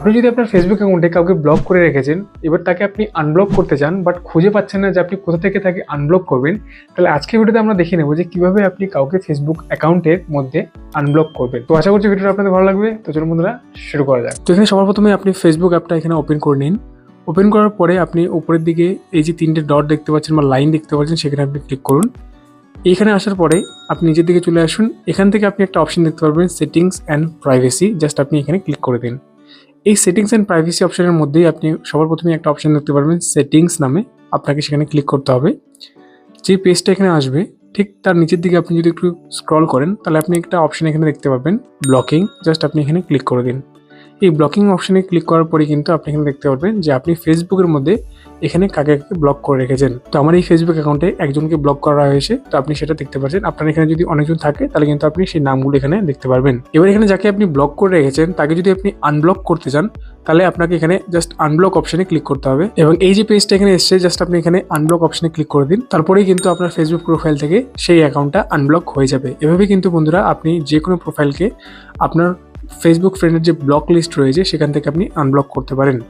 আপনি যদি আপনার ফেসবুক অ্যাকাউন্টে কাউকে ব্লক করে রেখেছেন, এবার তাকে আপনি আনব্লক করতে চান বাট খুঁজে পাচ্ছেন না যে আপনি কোথা থেকে তাকে আনব্লক করবেন, তাহলে আজকের ভিডিওতে আমরা দেখে নেব যে কীভাবে আপনি কাউকে ফেসবুক অ্যাকাউন্টের মধ্যে আনব্লক করবেন। তো আশা করছি ভিডিওটা আপনাদের ভালো লাগবে। তো চলুন বন্ধুরা, শুরু করা যাক। তো এখানে সবার প্রথমে আপনি ফেসবুক অ্যাপটা এখানে ওপেন করে নিন। ওপেন করার পরে আপনি উপরের দিকে এই যে তিনটে ডট দেখতে পাচ্ছেন বা লাইন দেখতে পাচ্ছেন, সেখানে আপনি ক্লিক করুন। এইখানে আসার পরে আপনি নিজের দিকে চলে আসুন। এখান থেকে আপনি একটা অপশন দেখতে পারবেন সেটিংস অ্যান্ড প্রাইভেসি জাস্ট আপনি এখানে ক্লিক করে দিন। এই সেটিংস অ্যান্ড প্রাইভেসি অপশনের মধ্যেই আপনি সবার প্রথমে একটা অপশন দেখতে পারবেন সেটিংস নামে। আপনাকে সেখানে ক্লিক করতে হবে। যে পেজটা এখানে আসবে, ঠিক তার নিচের দিকে আপনি যদি একটু স্ক্রল করেন, তাহলে আপনি একটা অপশন এখানে দেখতে পাবেন ব্লকিং জাস্ট আপনি এখানে ক্লিক করে দিন। এই ব্লকিং অপশানে ক্লিক করার পরে কিন্তু আপনি এখানে দেখতে পারবেন যে আপনি ফেসবুকের মধ্যে এখানে কাকে কাকে ব্লক করে রেখেছেন। তো আমার এই ফেসবুক অ্যাকাউন্টে একজনকে ব্লক করা হয়েছে, তো আপনি সেটা দেখতে পাচ্ছেন আপনার এখানে যদি অনেকজন থাকে, তাহলে কিন্তু আপনি সেই নামগুলো এখানে দেখতে পারবেন। এবার এখানে যাকে আপনি ব্লক করে রেখেছেন, তাকে যদি আপনি আনব্লক করতে চান, তাহলে আপনাকে এখানে জাস্ট আনব্লক অপশনে ক্লিক করতে হবে। এবং এই যে পেজটা এখানে এসছে জাস্ট আপনি এখানে আনব্লক অপশনে ক্লিক করে দিন। তারপরেই কিন্তু আপনার ফেসবুক প্রোফাইল থেকে সেই অ্যাকাউন্টটা আনব্লক হয়ে যাবে। এভাবে কিন্তু বন্ধুরা, আপনি যে কোনো প্রোফাইলকে আপনার ফেসবুক ফ্রেন্ডের যে ব্লক লিস্ট রয়েছে সেখান থেকে আপনি আনব্লক করতে পারেন।